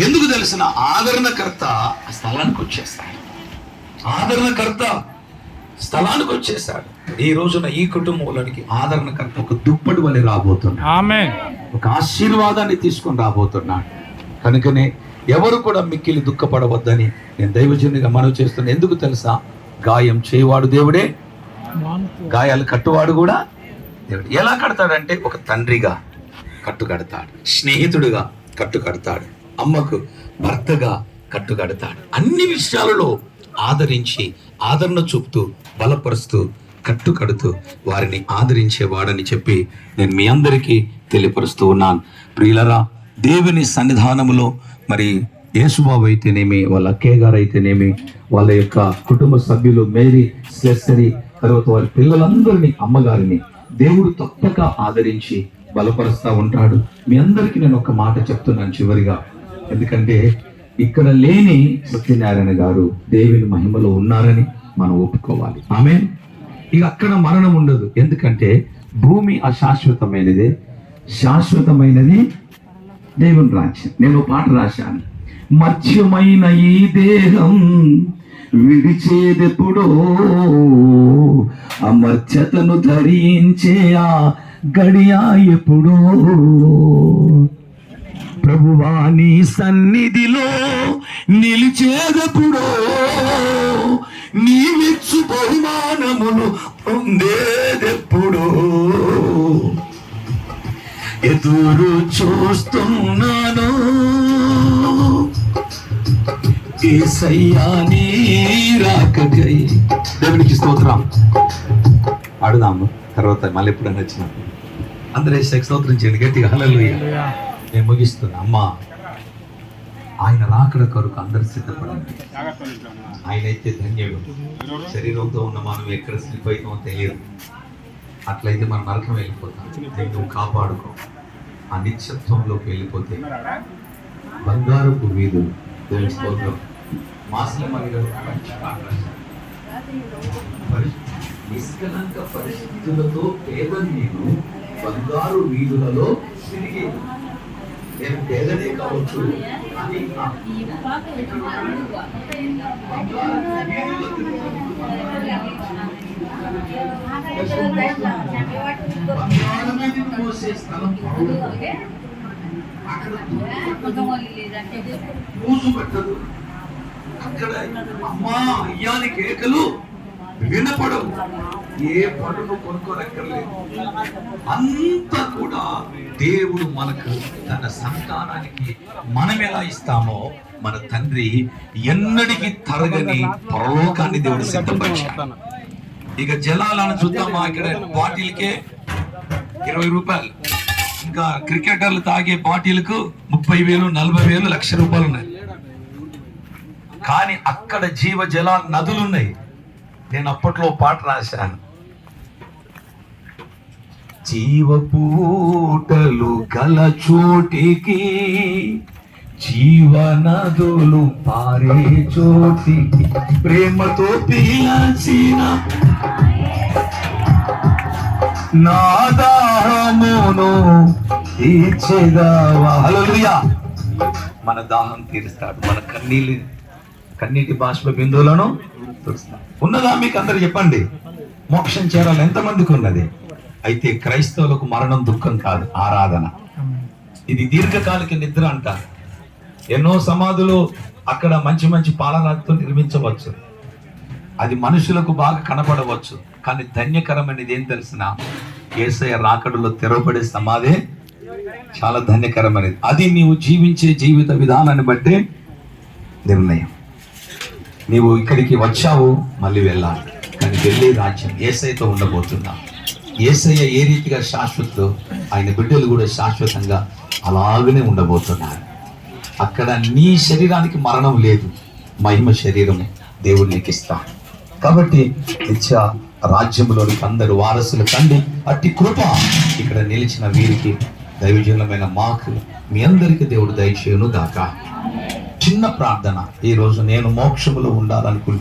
ఎందుకు తెలిసిన ఆదరణకర్త ఆ స్థలానికి వచ్చేస్తాడు. ఆదరణకర్త స్థలానికి వచ్చేసాడు ఈ రోజున ఈ కుటుంబంలోనికి ఆదరణకర్త ఒక దుప్పటి వలె రాబోతున్నాడు. ఒక ఆశీర్వాదాన్ని తీసుకొని రాబోతున్నాడు. కనుకనే ఎవరు కూడా మిక్కిలి దుఃఖపడవద్దని నేను దైవజనుడిగా మనవి చేస్తున్నా ఎందుకు తెలుసా? గాయం చేయవాడు దేవుడే. గాయాలు కట్టువాడు కూడా దేవుడు. ఎలా కడతాడంటే ఒక తండ్రిగా కట్టు కడతాడు స్నేహితుడిగా కట్టు కడతాడు అమ్మకు భర్తగా కట్టుకడతాడు. అన్ని విషయాలలో ఆదరించి ఆదరణ చూపుతూ బలపరుస్తూ కట్టు కడుతూ వారిని ఆదరించేవాడని చెప్పి నేను మీ అందరికీ తెలియపరుస్తూ ఉన్నాను. ప్రియులరా దేవుని సన్నిధానములో మరి యేసుబాబు అయితేనేమి వాళ్ళ అక్కయ్య గారు అయితేనేమి వాళ్ళ యొక్క కుటుంబ సభ్యులు మేరీ స్లెస్సరీ తర్వాత వారి పిల్లలందరినీ అమ్మగారిని దేవుడు తప్పక ఆదరించి బలపరుస్తూ ఉంటాడు. మీ అందరికీ నేను ఒక మాట చెప్తున్నాను చివరిగా. ఎందుకంటే ఇక్కడ లేని సత్యనారాయణ గారు దేవుని మహిమలో ఉన్నారని మనం ఒప్పుకోవాలి. ఆమె ఇక అక్కడ మరణం ఉండదు. ఎందుకంటే భూమి అశాశ్వతమైనదే. శాశ్వతమైనది దేవుని రాజ్యం. నేను పాట రాశాను. మత్స్యమైన ఈ దేహం విడిచేదెప్పుడో అమర్చతను ధరించే ఆ గడియా ఎప్పుడో ప్రభువా నీ సన్నిధిలో నిలిచేదెప్పుడో నీవిచ్చు బహుమానములు పొందేదెప్పుడో. ఎదురు చూస్తున్నాను. ఏసయ్యా నీ రాకకై. దేవునికి స్తోత్రం. అడుదాము తర్వాత మళ్ళీ ఎప్పుడైనా వచ్చిన. అందరూ స్తోత్రం చేయండి గట్టిగా. హల్లెలూయా. నేను ముగిస్తున్నా. అమ్మా ఆయన రాకడ కొరకు అందరు సిద్ధపడండి. ఆయన అయితే ధన్యుడు. శరీరంతో ఉన్న మనం ఎక్కడ స్లిప్ అవుతామో తెలియదు. అట్లయితే మనం నరకం వెళ్ళిపోతాం. నువ్వు కాపాడుకో. ఆ నిత్యత్వంలోకి వెళ్ళిపోతే బంగారపు వీధులు. దేవుని స్తోత్రం. మాసలమ్మ నిష్కలంక పరిస్థితులతో పేద నేను బంగారు వీధులలో తిరిగి నేను పేదనే కావచ్చు. కానీ నా బంగారమే స్థలం అక్కడ పూజు పెట్టదు అక్కడ అమ్మా అయ్యాని కేకలు. వినపడవు. ఏ పనులు కొనుక్కోనక్కర్లేదు. అంతా కూడా దేవుడు మనకు తన సంతానానికి మనం ఎలా ఇస్తామో మన తండ్రి ఎన్నడికి తరగని పరలోకాన్ని దేవుడు సిద్ధపరిచాడు. ఇక జలాలను చూద్దామా? ఇక్కడ బాటిల్కే ఇరవై రూపాయలు. ఇంకా క్రికెటర్లు తాగే బాటిల్కు ముప్పై వేలు నలభై వేలు లక్ష రూపాయలు ఉన్నాయి. కానీ అక్కడ జీవ జల నదులు ఉన్నాయి నేను అప్పట్లో పాట రాశాను. జీవపూటలు గల చోటికి జీవనదులు పారే చోటికి ప్రేమతో పిలచిన నాదాహమును తీర్చేదావా. హలో మన దాహం తీరుస్తాడు మన కన్నీళ్ళు కన్నీటి బాష్ప బిందువులను ఉన్నదా మీకు అందరు చెప్పండి? మోక్షం చేరాలి ఎంతమందికి ఉన్నది? అయితే క్రైస్తవులకు మరణం దుఃఖం కాదు ఆరాధన. ఇది దీర్ఘకాలిక నిద్ర అంటారు ఎన్నో సమాధులు అక్కడ మంచి మంచి పాలరాతితో నిర్మించవచ్చు. అది మనుషులకు బాగా కనపడవచ్చు కానీ ధన్యకరమైనది ఏం తెలిసిన? ఏసయ రాకడలో తెరవబడే సమాధే చాలా ధన్యకరమైనది. అది నీవు జీవించే జీవిత విధానాన్ని బట్టే నిర్ణయం. నీవు ఇక్కడికి వచ్చావు మళ్ళీ వెళ్ళాలి. కానీ వెళ్ళే రాజ్యం ఏసైతో ఉండబోతున్నా ఏసయ్య ఏ రీతిగా శాశ్వత ఆయన బిడ్డలు కూడా శాశ్వతంగా అలాగనే ఉండబోతున్నారు. అక్కడ నీ శరీరానికి మరణం లేదు. మహిమ శరీరమే దేవుడు నీకు ఇస్తా కాబట్టి నిత్య రాజ్యంలోనికి అందరు వారసులు కండి. అట్టి కృప ఇక్కడ నిలిచిన వీరికి దైవజనులమైన మాకు మీ అందరికీ దేవుడు దయచేయును దాకా చిన్న ప్రార్థన. ఈ రోజు నేను మోక్షములో ఉండాలనుకుంటున్నాను.